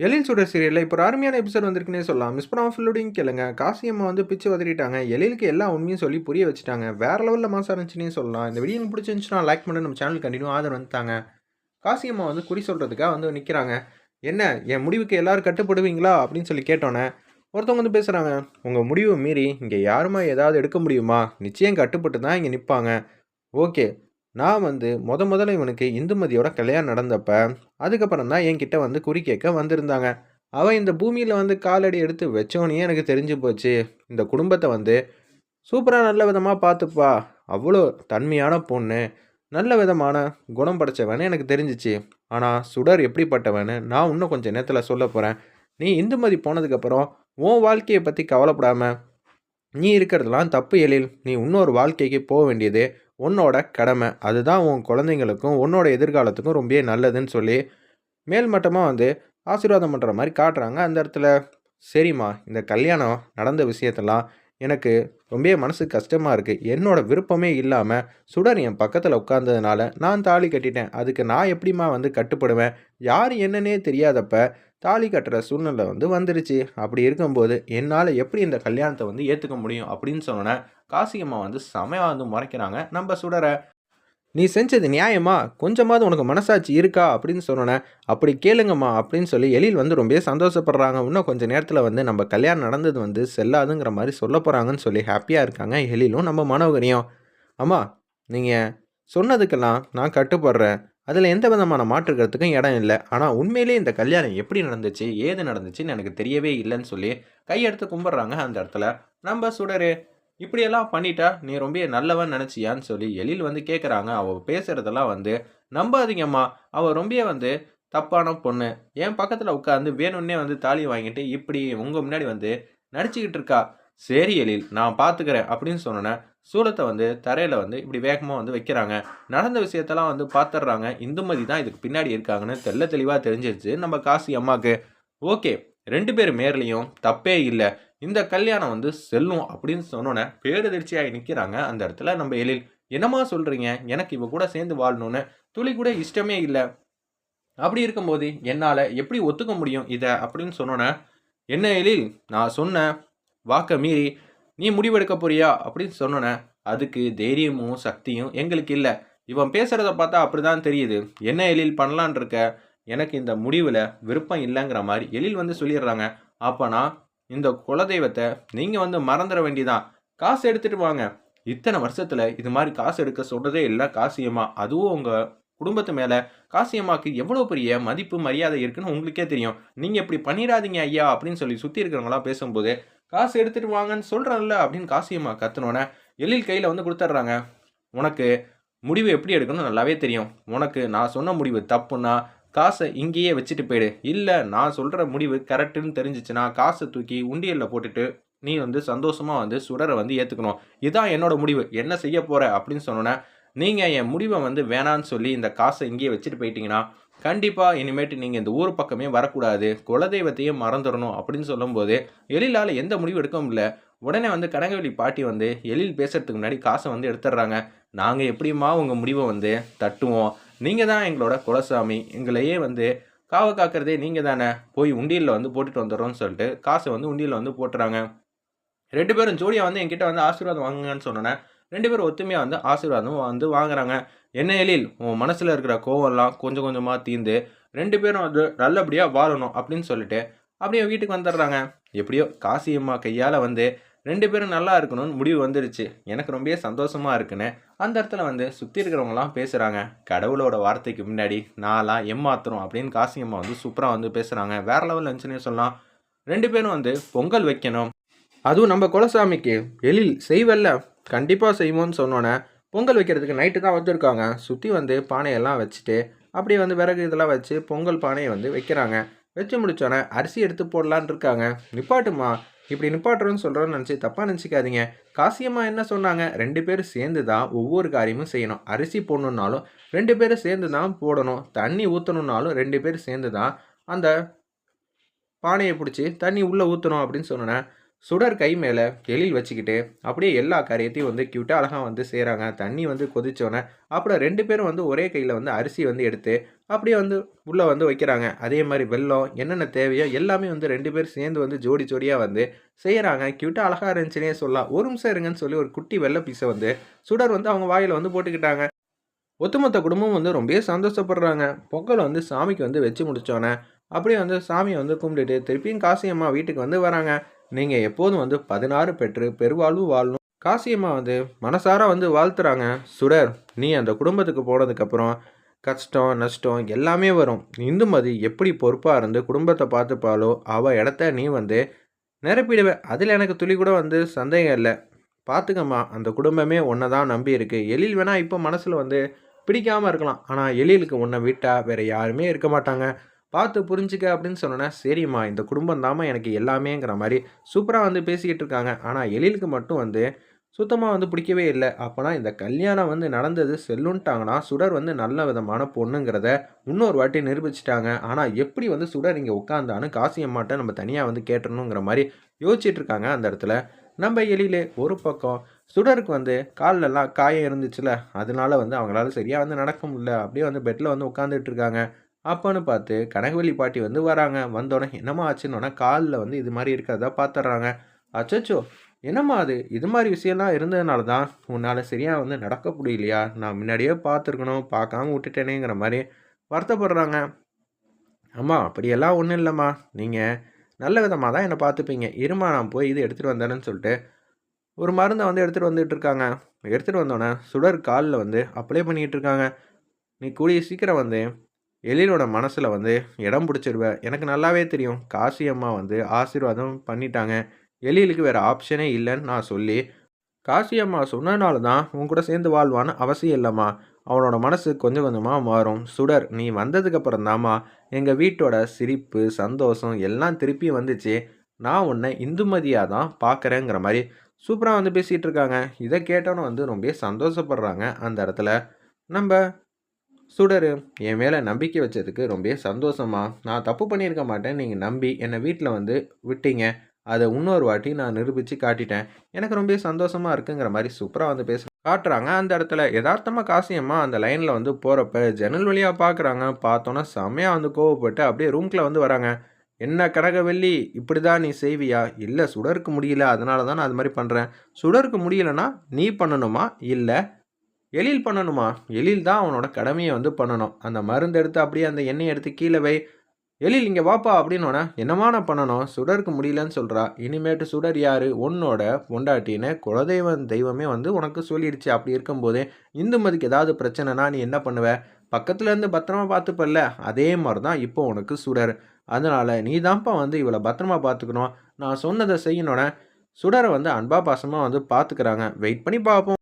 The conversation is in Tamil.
எழில் சுடர் சீரியலில் இப்போ ஒரு அருமையான எபிசோட் வந்திருக்குன்னே சொல்லலாம். மிஸ் பண்ணாம ஃபுல்லோடையும் கேளுங்க. காசியம்மா வந்து பிச்சு வதறிட்டாங்க எழிலுக்கு எல்லா உண்மையும் சொல்லி புரிய வச்சுட்டாங்க. வேற லெவலில் மாசம் இருந்துச்சுன்னே சொல்லலாம். இந்த வீடியோ பிடிச்சிருந்துச்சுன்னா லைக் பண்ணி நம்ம சேனல் கண்டினியூ ஆதரவு வந்துட்டாங்க காசியம்மா வந்து குறி சொல்கிறதுக்காக வந்து நிற்கிறாங்க என்ன? என் முடிவுக்கு எல்லோரும் கட்டுப்படுவீங்களா? அப்படின்னு சொல்லி கேட்டோன்னே ஒருத்தவங்க வந்து பேசுகிறாங்க உங்கள் முடிவை மீறி இங்கே யாருமா ஏதாவது எடுக்க முடியுமா? நிச்சயம் கட்டுப்பட்டு தான் இங்கே நிற்பாங்க ஓகே. நான் வந்து முத முதல்ல இவனுக்கு இந்துமதியோட கல்யாணம் நடந்தப்ப அதுக்கப்புறம் தான் என்கிட்ட வந்து குறி கேட்க வந்திருந்தாங்க. அவன் இந்த பூமியில் வந்து காலடி எடுத்து வச்சோன்னே எனக்கு தெரிஞ்சு போச்சு. இந்த குடும்பத்தை வந்து சூப்பராக நல்ல விதமாக பார்த்துப்பா. அவ்வளோ தன்மையான பொண்ணு நல்ல விதமான குணம் படைச்சவன்னு எனக்கு தெரிஞ்சிச்சு. ஆனால் சுடர் எப்படிப்பட்டவன்னு நான் இன்னும் கொஞ்சம் நேரத்தில் சொல்ல போகிறேன் நீ இந்துமதி போனதுக்கப்புறம் உன் வாழ்க்கையை பற்றி கவலைப்படாமல் நீ இருக்கிறதெல்லாம் தப்பு எழில். நீ இன்னொரு வாழ்க்கைக்கு போக வேண்டியது உன்னோட கடமை. அதுதான் உன் குழந்தைங்களுக்கும் உன்னோட எதிர்காலத்துக்கும் ரொம்பவே நல்லதுன்னு சொல்லி மேல்மட்டமாக வந்து ஆசீர்வாதம் பண்ணுற மாதிரி காட்டுறாங்க. அந்த இடத்துல சரிம்மா இந்த கல்யாணம் நடந்த விஷயத்தெல்லாம் எனக்கு ரொம்ப மனசு கஷ்டமாக இருக்குது என்னோடய விருப்பமே இல்லாமல் சுடர் என் பக்கத்தில் உட்காந்ததுனால நான் தாலி கட்டிட்டேன். அதுக்கு நான் எப்படிம்மா வந்து கட்டுப்படுவேன்? யார் என்னன்னே தெரியாதப்ப தாலி கட்டுற சூழ்நிலை வந்து வந்துருச்சு. அப்படி இருக்கும்போது என்னால் எப்படி இந்த கல்யாணத்தை வந்து ஏற்றுக்க முடியும் அப்படின்னு சொன்னோன்னே காசியம்மா வந்து செமையாக வந்து முறைக்கிறாங்க. நம்ம சுடரை நீ செஞ்சது நியாயமா? கொஞ்சமாவது உனக்கு மனசாட்சி இருக்கா? அப்படின்னு சொன்னோன்னே அப்படி கேளுங்கம்மா அப்படின்னு சொல்லி எழில் வந்து ரொம்ப சந்தோஷப்படுறாங்க. இன்னும் கொஞ்சம் நேரத்தில் வந்து நம்ம கல்யாணம் நடந்தது வந்து செல்லாதுங்கிற மாதிரி சொல்ல போகிறாங்கன்னு சொல்லி ஹாப்பியாக இருக்காங்க எழிலும் நம்ம மனோகரியும். அம்மா நீங்கள் சொன்னதுக்கெல்லாம் நான் கட்டுப்படுறேன். அதில் எந்த விதமான மாற்றுக்கிறதுக்கும் இடம் இல்லை. ஆனால் உண்மையிலே இந்த கல்யாணம் எப்படி நடந்துச்சு ஏது நடந்துச்சுன்னு எனக்கு தெரியவே இல்லைன்னு சொல்லி கையெடுத்து கும்பிட்றாங்க அந்த இடத்துல. நம்ம சுடரு இப்படியெல்லாம் பண்ணிட்டா நீ ரொம்ப நல்லவன் நினச்சியான்னு சொல்லி எழில் வந்து கேட்குறாங்க அவள் பேசுகிறதெல்லாம் வந்து நம்பாதீங்கம்மா. அவள் ரொம்ப வந்து தப்பான பொண்ணு. என் பக்கத்தில் உட்காந்து வேணும்னே வந்து தாலி வாங்கிட்டு இப்படி உங்கள் முன்னாடி வந்து நடிச்சுக்கிட்டு இருக்கா. சரி எழில் நான் பார்த்துக்கிறேன் அப்படின்னு சொன்னேன் சூளத்தை வந்து தரையில் வந்து இப்படி வேகமாக வந்து வைக்கிறாங்க. நடந்த விஷயத்தெல்லாம் வந்து பார்த்துட்றாங்க இந்துமதி தான் இதுக்கு பின்னாடி இருக்காங்கன்னு தெல்ல தெளிவாக தெரிஞ்சிருச்சு. நம்ம காசி அம்மாவுக்கு ஓகே ரெண்டு பேர் மேர்லேயும் தப்பே இல்லை. இந்த கல்யாணம் வந்து செல்லும் அப்படின்னு சொன்னோன்னே பேரதிர்ச்சியாகி நிற்கிறாங்க அந்த இடத்துல நம்ம எழில். என்னம்மா சொல்கிறீங்க எனக்கு இவ கூட சேர்ந்து வாழணும்னு துளி கூட இஷ்டமே இல்லை. அப்படி இருக்கும்போது என்னால் எப்படி ஒத்துக்க முடியும் இதை அப்படின்னு சொன்னோன்னே என்ன எழில்? நான் சொன்ன வாக்க மீறி நீ முடிவெடுக்க போறியா? அப்படின்னு சொன்னோன்னே அதுக்கு தைரியமும் சக்தியும் எங்களுக்கு இல்லை. இவன் பேசுகிறத பார்த்தா அப்படிதான் தெரியுது. என்ன எழில் பண்ணலான் இருக்க? எனக்கு இந்த முடிவில் விருப்பம் இல்லைங்கிற மாதிரி எழில் வந்து சொல்லிடுறாங்க. அப்போனா இந்த குலதெய்வத்தை நீங்கள் வந்து மறந்துட வேண்டிதான் காசு எடுத்துகிட்டு வாங்க. இத்தனை வருஷத்தில் இது மாதிரி காசு எடுக்க சொல்கிறதே இல்லை காசியம்மா. அதுவும் உங்கள் குடும்பத்து மேலே. காசியம்மாவுக்கு எவ்வளோ பெரிய மதிப்பு மரியாதை இருக்குன்னு உங்களுக்கே தெரியும். நீங்கள் இப்படி பண்ணிடாதீங்க ஐயா அப்படின்னு சொல்லி சுற்றி இருக்கிறவங்களாம் பேசும்போது காசு எடுத்துகிட்டு வாங்கன்னு சொல்கிறேன்ல அப்படின்னு காசியம்மா கத்துனோடனே எழில் கையில் வந்து கொடுத்துட்றாங்க. உனக்கு முடிவு எப்படி எடுக்கணும் நல்லாவே தெரியும். உனக்கு நான் சொன்ன முடிவு தப்புன்னா காசை இங்கேயே வச்சுட்டு போயிடு. இல்லை நான் சொல்கிற முடிவு கரெக்டுன்னு தெரிஞ்சிச்சுன்னா காசை தூக்கி உண்டியலில் போட்டுட்டு நீ வந்து சந்தோஷமாக வந்து சுடரை வந்து ஏற்றுக்கணும் இதுதான் என்னோட முடிவு. என்ன செய்ய போகிற அப்படின்னு சொன்னோன்னே நீங்கள் என் முடிவை வந்து வேணான்னு சொல்லி இந்த காசை இங்கேயே வச்சுட்டு போயிட்டீங்கன்னா கண்டிப்பாக இனிமேட்டு நீங்கள் இந்த ஊர் பக்கமே வரக்கூடாது. குலதெய்வத்தையும் மறந்துடணும் அப்படின்னு சொல்லும்போது எழிலால் எந்த முடிவு எடுக்க முடியல உடனே வந்து கடங்கவெளி பாட்டி வந்து எழில் பேசுறதுக்கு முன்னாடி காசை வந்து எடுத்துடுறாங்க. நாங்கள் எப்படியுமா உங்கள் முடிவை வந்து தட்டுவோம்? நீங்கள் தான் எங்களோட குலசாமி. எங்களையே வந்து காவ காக்கிறதே நீங்கள் தானே. போய் உண்டியலில் வந்து போட்டுட்டு வந்துடுறோம்னு சொல்லிட்டு காசை வந்து உண்டியலில் வந்து போட்டுறாங்க. ரெண்டு பேரும் ஜோடியாக வந்து என்கிட்ட வந்து ஆசீர்வாதம் வாங்குங்கன்னு சொன்னோன்னே ரெண்டு பேரும் ஒத்துமையாக வந்து ஆசீர்வாதம் வந்து வாங்குறாங்க. என்ன எழில் உன் மனசில் இருக்கிற கோவம்லாம் கொஞ்சம் கொஞ்சமாக தீர்ந்து ரெண்டு பேரும் அது நல்லபடியாக வாழணும் அப்படின்னு சொல்லிட்டு அப்படியே வீட்டுக்கு வந்துடுறாங்க. எப்படியோ காசியம்மா கையால் வந்து ரெண்டு பேரும் நல்லா இருக்கணும்னு முடிவு வந்துடுச்சு எனக்கு ரொம்பவே சந்தோஷமாக இருக்குன்னு அந்த இடத்துல வந்து சுற்றி இருக்கிறவங்களாம் பேசுகிறாங்க கடவுளோட வார்த்தைக்கு முன்னாடி நான்லாம் ஏமாத்துறோம் அப்படின்னு காசியம்மா வந்து சூப்பராக வந்து பேசுகிறாங்க வேற லெவல் இருந்துச்சுன்னே சொல்லலாம். ரெண்டு பேரும் வந்து பொங்கல் வைக்கணும். அதுவும் நம்ம குலசாமிக்கு எழில் செய்வல்ல. கண்டிப்பாக செய்வோன்னு சொன்னோன்னே பொங்கல் வைக்கிறதுக்கு நைட்டு தான் வந்திருக்காங்க. சுற்றி வந்து பானையெல்லாம் வச்சுட்டு அப்படியே வந்து விறகு இதெல்லாம் வச்சு பொங்கல் பானையை வந்து வைக்கிறாங்க. வச்சு முடிச்சோன்னே அரிசி எடுத்து போடலான் இருக்காங்க. நிப்பாட்டுமா? இப்படி நிப்பாட்டுறோன்னு சொல்கிறோன்னு நினச்சி தப்பாக நினச்சிக்காதீங்க. காசியம்மா என்ன சொன்னாங்க? ரெண்டு பேரும் சேர்ந்து தான் ஒவ்வொரு காரியமும் செய்யணும். அரிசி போடணுன்னாலும் ரெண்டு பேரும் சேர்ந்து தான் போடணும். தண்ணி ஊற்றணுன்னாலும் ரெண்டு பேரும் சேர்ந்து தான் அந்த பானையை பிடிச்சி தண்ணி உள்ளே ஊற்றணும் அப்படின்னு சொன்னேன் சுடர் கை மேலே எழில் வச்சுக்கிட்டு அப்படியே எல்லா காரியத்தையும் வந்து கியூட்டாக அழகாக வந்து செய்கிறாங்க தண்ணி வந்து கொதிச்சோன்னே அப்புறம் ரெண்டு பேரும் வந்து ஒரே கையில் வந்து அரிசி வந்து எடுத்து அப்படியே வந்து உள்ளே வந்து வைக்கிறாங்க. அதே மாதிரி வெல்லம் என்னென்ன தேவையோ எல்லாமே வந்து ரெண்டு பேர் சேர்ந்து வந்து ஜோடி ஜோடியாக வந்து செய்கிறாங்க கியூட்டாக அழகாக இருந்துச்சுனே சொல்லலாம். ஒரு நிமிஷம் இருங்கன்னு சொல்லி ஒரு குட்டி வெள்ளை பீஸை வந்து சுடர் வந்து அவங்க வாயில் வந்து போட்டுக்கிட்டாங்க. ஒட்டுமொத்த குடும்பம் வந்து ரொம்பவே சந்தோஷப்படுறாங்க. பொங்கல் வந்து சாமிக்கு வந்து வச்சு முடித்தோன்னே அப்படியே வந்து சாமியை வந்து கும்பிட்டுட்டு திருப்பியும் காசியம்மா வீட்டுக்கு வந்து வராங்க. நீங்கள் எப்போதும் வந்து பதினாறு பெற்று பெருவாழ்வு வாழணும். காசியம்மா வந்து மனசார வந்து வாழ்த்துறாங்க. சுடர் நீ அந்த குடும்பத்துக்கு போனதுக்கப்புறம் கஷ்டம் நஷ்டம் எல்லாமே வரும். இந்துமதி எப்படி பொறுப்பாக இருந்து குடும்பத்தை பார்த்துப்பாலோ அவள் இடத்த நீ வந்து நிரப்பிடுவ. அதில் எனக்கு துளி கூட வந்து சந்தேகம் இல்லை. பார்த்துக்கம்மா அந்த குடும்பமே உன்னை தான் நம்பி இருக்கு. எழில் வேணால் இப்போ மனசில் வந்து பிடிக்காமல் இருக்கலாம். ஆனால் எழிலுக்கு உன்னை விட்டால் வேறு யாருமே இருக்க மாட்டாங்க. பார்த்து புரிஞ்சுக்க அப்படின்னு சொன்னோன்னா சரிம்மா இந்த குடும்பம் தாம்மா எனக்கு எல்லாமேங்கிற மாதிரி சூப்பராக வந்து பேசிக்கிட்டு இருக்காங்க. ஆனால் எழிலுக்கு மட்டும் வந்து சுத்தமாக வந்து பிடிக்கவே இல்லை. அப்போனா இந்த கல்யாணம் வந்து நடந்தது செல்லுன்ட்டாங்கன்னா சுடர் வந்து நல்ல விதமான பொண்ணுங்கிறத இன்னொரு வாட்டி நிரூபிச்சிட்டாங்க. ஆனால் எப்படி வந்து சுடர் இங்கே உட்காந்தான்னு காசியம்மாட்ட நம்ம தனியாக வந்து கேட்டணுங்கிற மாதிரி யோசிச்சுட்டு இருக்காங்க அந்த இடத்துல. நம்ம எழிலே ஒரு பக்கம் சுடருக்கு வந்து கால்லெல்லாம் காயம் இருந்துச்சுல அதனால வந்து அவங்களால சரியாக வந்து நடக்க முடியல. அப்படியே வந்து பெட்டில் வந்து உட்காந்துட்டு இருக்காங்க. அப்போன்னு பார்த்து கனகவல்லி பாட்டி வந்து வராங்க. வந்தோடனே என்னம்மா ஆச்சுன்னொன்னே காலில் வந்து இது மாதிரி இருக்கிறதா பார்த்துட்றாங்க. அச்சோ என்னம்மா அது? இது மாதிரி விஷயம்லாம் இருந்ததுனால தான் உன்னால் சரியாக வந்து நடக்க முடியலையா? நான் முன்னாடியே பார்த்துருக்கணும் பார்க்காம விட்டுட்டேனேங்கிற மாதிரி வருத்தப்படுறாங்க. அம்மா அப்படியெல்லாம் ஒன்றும் இல்லைம்மா. நீங்கள் நல்ல விதமாக தான் என்னை பார்த்துப்பீங்க. இருமா நான் போய் இது எடுத்துகிட்டு வந்தேன்னு சொல்லிட்டு ஒரு மருந்தை வந்து எடுத்துகிட்டு வந்துட்டு இருக்காங்க. எடுத்துகிட்டு வந்தோடனே சுடர் காலில் வந்து அப்ளை பண்ணிகிட்டு இருக்காங்க. நீ கூடிய சீக்கிரம் வந்து எழிலோட மனசில் வந்து இடம் பிடிச்சிருவ எனக்கு நல்லாவே தெரியும். காசி அம்மா வந்து ஆசீர்வாதம் பண்ணிட்டாங்க. எழிலுக்கு வேறு ஆப்ஷனே இல்லைன்னு நான் சொல்லி காசி அம்மா சொன்னனால தான் உன் கூட சேர்ந்து வாழ்வான்னு அவசியம் இல்லைம்மா. அவனோட மனசு கொஞ்சம் கொஞ்சமாக மாறும். சுடர் நீ வந்ததுக்கப்புறம் தாம்மா. எங்கள் வீட்டோட சிரிப்பு சந்தோஷம் எல்லாம் திருப்பி வந்துச்சு. நான் உன்னை இந்துமதியாக தான் பார்க்குறேங்கிற மாதிரி சூப்பராக வந்து பேசிகிட்டு இருக்காங்க. இதை கேட்டோன்னு வந்து ரொம்ப சந்தோஷப்படுறாங்க அந்த இடத்துல. நம்ம சுடரு. என் மேலே நம்பிக்கை வச்சதுக்கு ரொம்ப சந்தோஷமா நான் தப்பு பண்ணியிருக்க மாட்டேன். நீங்கள் நம்பி என்னை வீட்டில் வந்து விட்டீங்க. அதை இன்னொரு வாட்டி நான் நிரூபித்து காட்டிட்டேன். எனக்கு ரொம்ப சந்தோஷமாக இருக்குங்கிற மாதிரி சூப்பராக வந்து பேச காட்டுறாங்க. அந்த இடத்துல யதார்த்தமாக காசியமாக அந்த லைனில் வந்து போகிறப்ப ஜன்னல் வழியாக பார்க்குறாங்க பார்த்தோன்னா செம்மையாக வந்து கோவப்பட்டு அப்படியே ரூம்குள்ளே வந்து வராங்க. என்ன கனகவெள்ளி இப்படி தான் நீ செய்வியா? இல்லை சுடருக்கு முடியல. அதனால தான் நான் அது மாதிரி பண்ணுறேன் சுடருக்கு முடியலன்னா நீ பண்ணணுமா? இல்லை. எழில் பண்ணணுமா? எழில் தான் அவனோட கடமையை வந்து பண்ணணும். அந்த மருந்து எடுத்து அப்படியே அந்த எண்ணெயை எடுத்து கீழே வை. எழில் இங்கே வாப்பா அப்படின்னோடனே என்னமா நான் பண்ணணும்? சுடருக்கு முடியலன்னு சொல்கிறா இனிமேட்டு சுடர் யார்? உன்னோட பொண்டாட்டின்னு குலதெய்வம் தெய்வமே வந்து உனக்கு சொல்லிடுச்சு. அப்படி இருக்கும்போது இந்துமதிக்கு ஏதாவது பிரச்சனைனா நீ என்ன பண்ணுவ? பக்கத்துலேருந்து பத்திரமா பார்த்துப்பல்ல. அதே மாதிரி தான் இப்போ உனக்கு சுடர். அதனால் நீ தான்ப்பா வந்து இவளை பத்திரமா பார்த்துக்கணும். நான் சொன்னதை செய்யணுன்னே சுடரை வந்து அன்பா பாசமாக வந்து பார்த்துக்கிறாங்க. வெயிட் பண்ணி பார்ப்போம்.